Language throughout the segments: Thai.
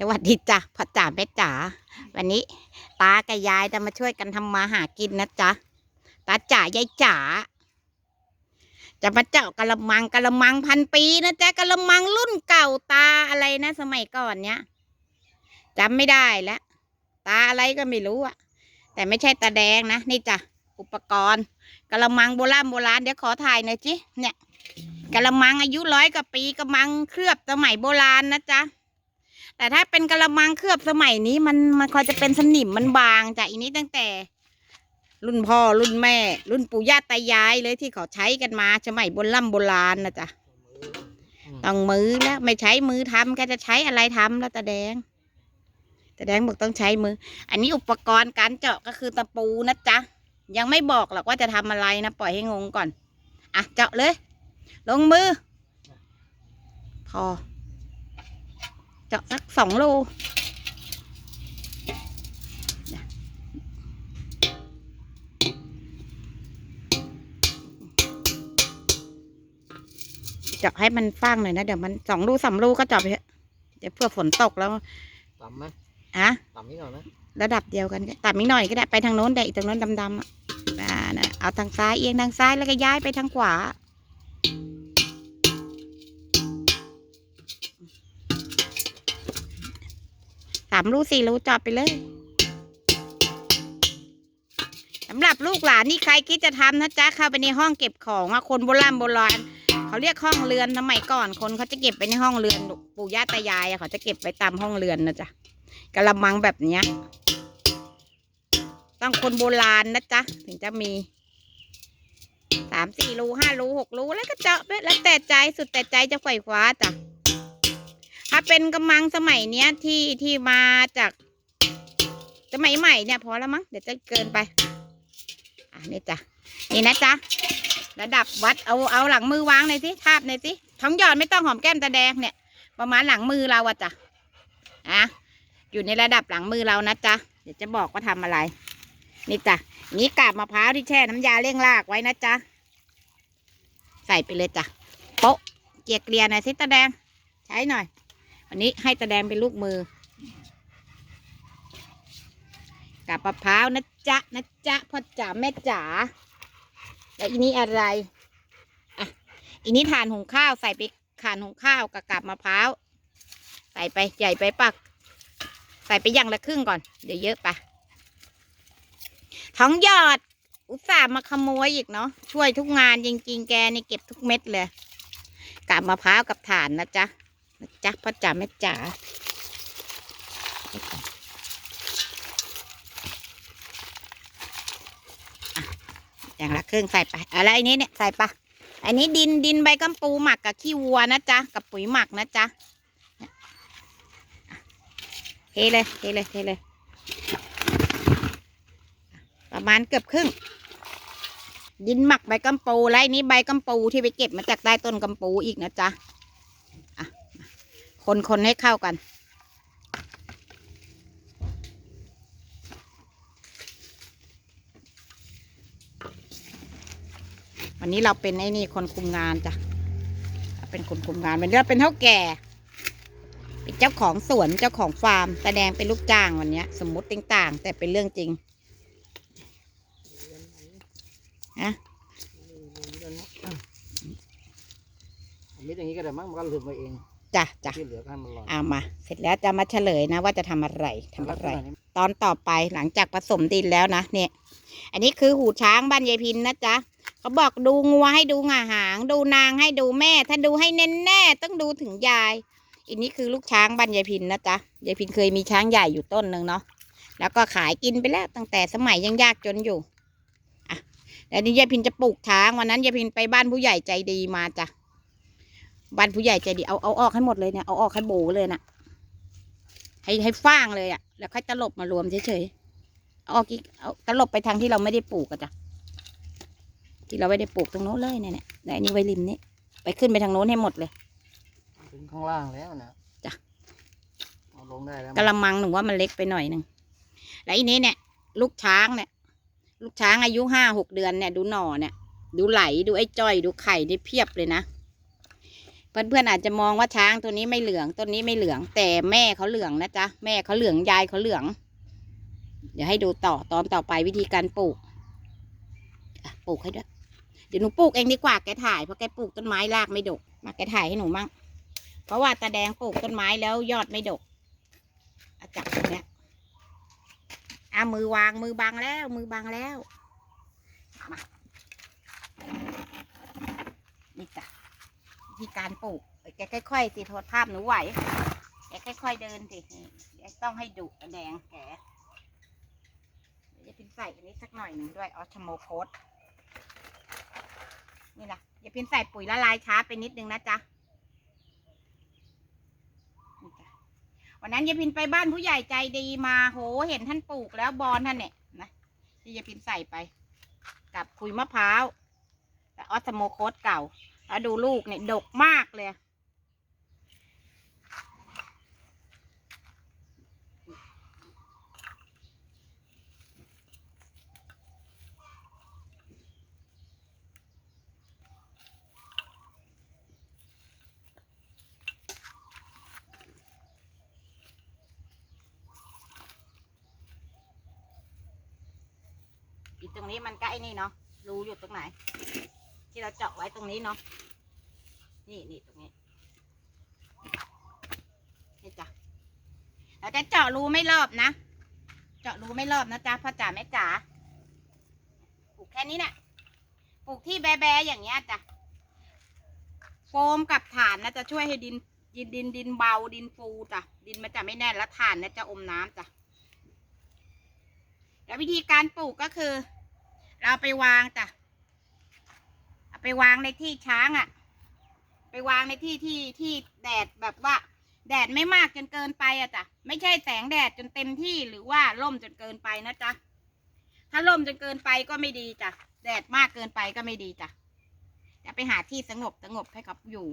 สวัสดีจ้ะพ่อจ๋าแม่จ๋าวันนี้ ตากับยายจะมาช่วยกันทำมาหากินนะจ๊ะตาจ๋ายายจ๋าจะมาเจาะกะละมังกะละมังพันปีนะจ๊ะกะละมังรุ่นเก่าตาอะไรนะสมัยก่อนเนี้ยจำไม่ได้แล้วตาอะไรก็ไม่รู้อะแต่ไม่ใช่ตาแดงนะนี่จ้ะอุปกรณ์กะละมังโบราณโบราณเดี๋ยวขอถ่ายหน่อยจิเนี่ยกะละมังอายุร้อยกว่าปีกะมังเคลือบสมัยโบราณนะจ๊ะ แต่ถ้าเป็นกระมังเคลือบสมัยนี้มันมันคอยจะเป็นสนิมมันบางจากอีนี้ตั้งแต่ รุ่นพ่อรุ่นแม่ รุ่นปู่ย่าตายายเลยที่เขาใช้กันมาสมัยโบราณโบราณนะจ๊ะต้องมือแล้วไม่ใช้มือทำก็จะใช้อะไรทำแล้วตาแดงตาแดงบอกต้องใช้มือ อันนี้อุปกรณ์การเจาะก็คือตะปูนะจ๊ะยังไม่บอกหรอกว่าจะทำอะไรนะปล่อยให้งงก่อนอะเจาะเลย ลงมือ พอ เจาะสักสองโลเจาะให้มันฟ้างหน่อยนะ เดี๋ยวมันสองรูสามรูก็เจาะไปเถอะเดี๋ยวเพื่อฝนตกแล้วต่ำไหมอะต่ำนิดหน่อยไหมระดับเดียวกันก็ตัดนิดหน่อยก็ได้ไปทางโน้นได้อีกตรงโน้นดำๆอะอ่านะเอาทางซ้ายเอียงทางซ้ายแล้วก็ย้ายไปทางขวา สามรูสี่รูจอดไปเลยสำหรับลูกหลานนี่ใครคิดจะทำนะจ๊ะเข้าไปในห้องเก็บของอะคนโบราณโบราณเขาเรียกห้องเรือนสมัยก่อน คนเขาจะเก็บไปในห้องเรือนปู่ย่าตายายอะเขาจะเก็บไว้ตามห้องเรือนนะจ๊ะกระมังแบบเนี้ยต้องคนโบราณนะจ๊ะถึงจะมีสามสี่รูห้ารูหกรูแล้วก็เจาะแล้วแต่ใจสุดแต่ใจจะไขว่คว้าจ้ะ ถ้าเป็นกำมังสมัยเนี้ยที่ที่มาจากสมัยใหม่เนี่ยพอแล้วมั้งเดี๋ยวจะเกินไป อะนี่จ้ะนี่นะจ๊ะระดับวัดเอาเอาหลังมือวางหน่อยสิทาบหน่อยสิท้องหยอดไม่ต้องหอมแก้มตาแดงเนี่ย ประมาณหลังมือเราอะจ้ะอะอยู่ในระดับหลังมือเรานะจ๊ะเดี๋ยวจะบอกว่าทำอะไร นี่จ้ะนี่กาบมะพร้าวที่แช่น้ำยาเร่งรากไว้นะจ๊ะใส่ไปเลยจ้ะโป๊ะเกลียเกลียหน่อยสิตาแดง ใช้หน่อย วันนี้ให้ตาแดงเป็นลูกมือ กับมะพร้าวนะจ๊ะนะจ๊ะพ่อจ๋าแม่จ๋าแล้วอีนี้อะไรอะอีนี้ทานหุงข้าวใส่ไปขานหุงข้าวกับกับมะพร้าวใส่ไปใหญ่ไปปัก ใส่ไปอย่างละครึ่งก่อน เดี๋ยวเยอะไปท้องหยอดอุตส่าห์มาขโมยอีกเนาะช่วยทุกงานจริงๆแกนี่เก็บทุกเม็ดเลยกับมะพร้าวกับถ่านนะจ๊ะ นะจ๊ะพ่อจ๋าแม่จ๋าอย่างละครึ่งใส่ไป อะไรอันนี้เนี่ยใส่ปะอันนี้ดินดินใบกัมปูหมักกับขี้วัวนะจ๊ะ กับปุ๋ยหมักนะจ๊ะเทเลยเทเลยเทเลย ประมาณเกือบครึ่ง ดินหมักใบกัมปู แล้วอันนี้ใบกัมปูที่ไปเก็บมาจากใต้ต้นกัมปูอีกนะจ๊ะ คนคนให้เข้ากัน วันนี้เราเป็นไอ้นี่คนคุมงานจ้ะ เป็นคนคุมงานเป็นเราเป็นเท่าแก่ เป็นเจ้าของสวนเจ้าของฟาร์มแสดงเป็นลูกจ้างวันนี้สมมุติต่างๆ แต่เป็นเรื่องจริงฮะอันนี้อย่างนี้ก็ได้มั้งมันก็หลุดมาเอง จ้ะจ้ะที่เหลือก็ให้มันลอยเอามา เสร็จแล้วจะมาเฉลยนะว่าจะทำอะไรทำอะไร ตอนต่อไปหลังจากผสมดินแล้วนะเนี่ย อันนี้คือหูช้างบ้านยายพินนะจ๊ะเขาบอกดูงัวให้ดูหงาหาง ดูนางให้ดูแม่ ถ้าดูให้แน่แน่ๆต้องดูถึงยาย อันนี้คือลูกช้างบ้านยายพินนะจ๊ะยายพินเคยมีช้างใหญ่อยู่ต้นหนึ่งเนาะแล้วก็ขายกินไปแล้วตั้งแต่สมัยยังยากจนอยู่อะแล้วนี่ยายพินจะปลูกช้างวันนั้นยายพินไปบ้านผู้ใหญ่ใจดีมาจ้ะ บ้านผู้ใหญ่ใจดีเอาเอาออกให้หมดเลยเนี่ยเอาออกให้โบเลยนะให้ให้ฟ้างเลยอะ่ะ แล้วค่อยตลบมารวมเฉยๆเอาออกอีกเอาตลบไปทางที่เราไม่ได้ปลูกอะจ้ะที่เราไม่ได้ปลูกตรงโน้นเลยเนี่ยเนี่ยแต่อันนี้ไว้ริมนี้ไปขึ้นไปทางโน้นให้หมดเลย ถึงข้างล่างแล้วนะจ้ะ เอาลงได้แล้วกระมังหนูว่ามันเล็กไปหน่อยหนึ่งแล้วอันนี้เนี่ย ลูกช้างเนี่ย ลูกช้างอายุห้าหกเดือนเนี่ย ดูหน่อเนี่ย ดูไหลดูไอ้จ้อยดูไข่ได้เพียบเลยนะผ เพื่อนๆอาจจะมองว่าช้างตัวนี้ไม่เหลืองต้นนี้ไม่เหลือง แต่แม่เขาเหลืองนะจ๊ะแม่เขาเหลืองยายเขาเหลือง เดี๋ยวให้ดูต่อตอนต่อไปวิธีการปลูกปลูกให้ด้วยเดี๋ยวหนูปลูกเองดีกว่าแกถ่ายเพราะแกปลูกต้นไม้รากไม่ดก มาแกถ่ายให้หนูมั่งเพราะว่าตาแดงปลูกต้นไม้แล้วยอดไม่ดกอาจับตรงเนี้ยอะมือวางมือบังแล้ว มือบังแล้วมานี่จ้ะ ธีการปลูกเอ้แกค่อยๆสิโทษภาพหนูไหวแกค่อยๆเดินสินี่เดี๋ยวต้องให้ดุแดงแกจะพินใส่อันนี้สักหน่อยหนึ่งด้วยออชโมโพสนี่นะอย่าพินใส่ปุ๋ยละลายช้าไปนิดนึงนะจ๊ะวันนั้นยายพินไปบ้านผู้ใหญ่ใจดีมาโหเห็นท่านปลูกแล้วบอลท่านเนี่ยนะที่ยายพินใส่ไป กับคุยมะพร้าวแต่ออสโมโคสเก่า แล้วดูลูกเนี่ยดกมากเลยอีกตรงนี้มันก็ไอ้นี่เนาะ รูอยู่ตรงไหน ที่เราเจาะไว้ตรงนี้เนาะนี่นี่ตรงนี้นี่จ้ะเราจะเจาะรูไม่รอบนะ เจาะรูไม่รอบนะจ๊ะพ่อจ๋าแม่จ๋าปลูกแค่นี้เนี่ยปลูกที่แบๆอย่างเงี้ยจ้ะโฟมกับฐานนะจะช่วยให้ดินดินดินดินเบาดินฟูจ้ะดินมันจะไม่แน่นแล้วฐานนะจะอมน้ำจ้ะแล้ววิธีการปลูกก็คือ เราไปวางจ้ะ วางในที่ช้างอะ่ะ ไปวางในที่ที่ที่แดดแบบว่า แดดไม่มากจนเกินไปอะจ้ะไม่ใช่แสงแดดจนเต็มที่หรือว่าร่มจนเกินไปนะจ๊ะถ้าร่มจนเกินไปก็ไม่ดีจ้ะแดดมากเกินไปก็ไม่ดีจ้ะจะไปหาที่สงบสงบให้เขาอยู่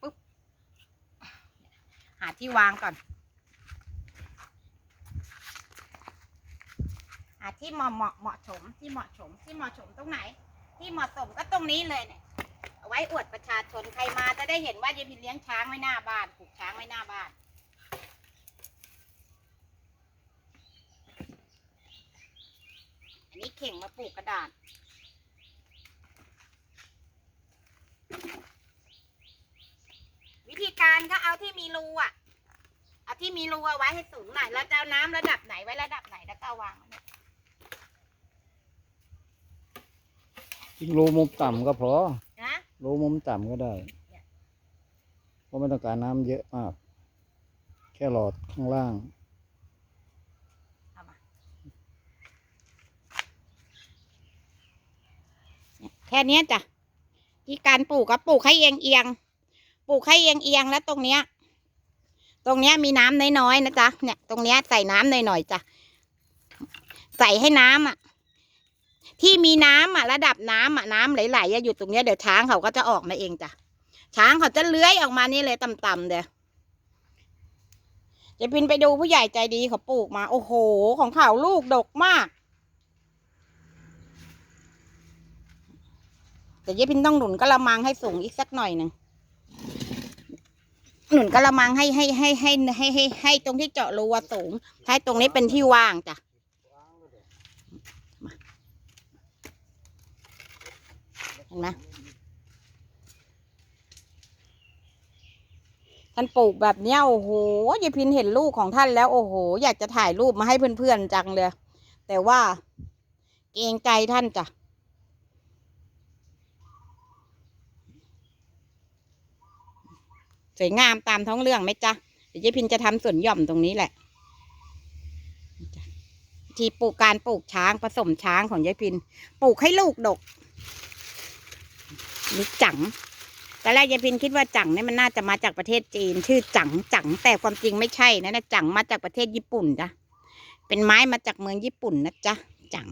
ปุ๊บหาที่วางก่อน หา ที่เหมาะเหมาะเหมาะสมที่เหมาะสมที่เหมาะสมตรงไหน ที่เหมาะสมก็ตรงนี้เลยเนี่ยเอาไว้อวดประชาชนใครมาจะได้เห็นว่ายายพินเลี้ยงช้างไว้หน้าบ้านปลูกช้างไว้หน้าบ้านอันนี้เข่งมาปลูกกระดาษวิธีการก็เอาที่มีรูอะเอาที่มีรูเอาไว้ให้สูงหน่อยแล้วจะเอาน้ำระดับไหนไว้ระดับไหนแล้วก็วาง ไว้เนี่ยทิ้งรูมุมต่ำก็พอนะรูมุมต่ำก็ได้เพราะไม่ต้องการน้ำเยอะมาก แค่หลอดข้างล่างเอามาเนี่ยแค่เนี้ยจ้ะที่การปลูกก็ปลูกให้เอียงเอียงๆปลูกให้เอียงเอียงๆแล้วตรงเนี้ย ตรงเนี้ยมีน้ำน้อยๆนะจ๊ะเนี่ย ตรงเนี้ยใส่น้ำหน่อยๆจ้ะใส่ให้น้ำอะ ที่มีน้ำอะระดับน้ำอะน้ำไหลๆอยู่ตรงเนี้ยเดี๋ยวช้างเขาก็จะออกมาเองจ้ะช้างเขาจะเลื้อยออกมานี่เลยต่ำๆเดี๋ยวจะพินไปดูผู้ใหญ่ใจดีเขาปลูกมา โอ้โห ของเขาลูกดกมากแต่ยายพินต้องหนุนกระมังให้สูงอีกสักหน่อยหนึ่งหนุนกระมังให้ให้ให้ให้ให้ให้ให้ตรงที่เจาะรูอะสูงให้ตรงนี้เป็นที่ว่างจ้ะมา เห็นไหมท่านปลูกแบบเนี้ยโอ้โหยายพินเห็นลูกของท่านแล้วโอ้โห อยากจะถ่ายรูปมาให้เพื่อนๆจังเลย แต่ว่าเกรงใจท่านจ้ะสวยงามตามท้องเรื่องไหมจ๊ะเดี๋ยวเจ๊พินจะทำสวนหย่อมตรงนี้แหละนี่ปลูกการปลูกช้างผสมช้างของยายพิน ปลูกให้ลูกดก นี่จังตอนแรกยายพินคิดว่าจังเนี่ยมันน่าจะมาจากประเทศจีน ชื่อจังจังแต่ความจริงไม่ใช่นะนะจังมาจากประเทศญี่ปุ่นจ้ะเป็นไม้มาจากเมืองญี่ปุ่นนะจ๊ะจัง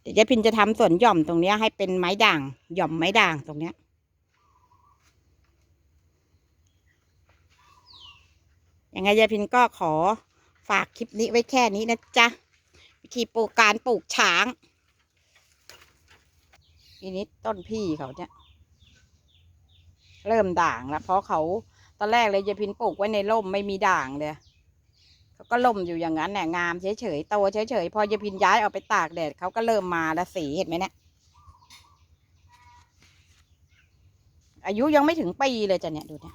เดี๋ยวยายพินจะทำสวนหย่อมตรงเนี้ยให้เป็นไม้ด่างหย่อมไม้ด่างตรงเนี้ยยังไงยายพินก็ขอฝากคลิปนี้ไว้แค่นี้นะจ๊ะวิธีปลูกการปลูกช้างอีนี้ต้นพี่เขาเนี่ย เริ่มด่างแล้วเพราะเขาตอนแรกเลยยายพินปลูกไว้ในร่มไม่มีด่างเลยเขาก็ล่มอยู่อย่างนั้นแหละงามเฉยๆโตเฉยๆพอยายพินย้ายออกไปตากแดดเขาก็เริ่มมาละสีเห็นไหมเนี่ยอายุยังไม่ถึงปีเลยจ้ะเนี่ยดูเนี่ย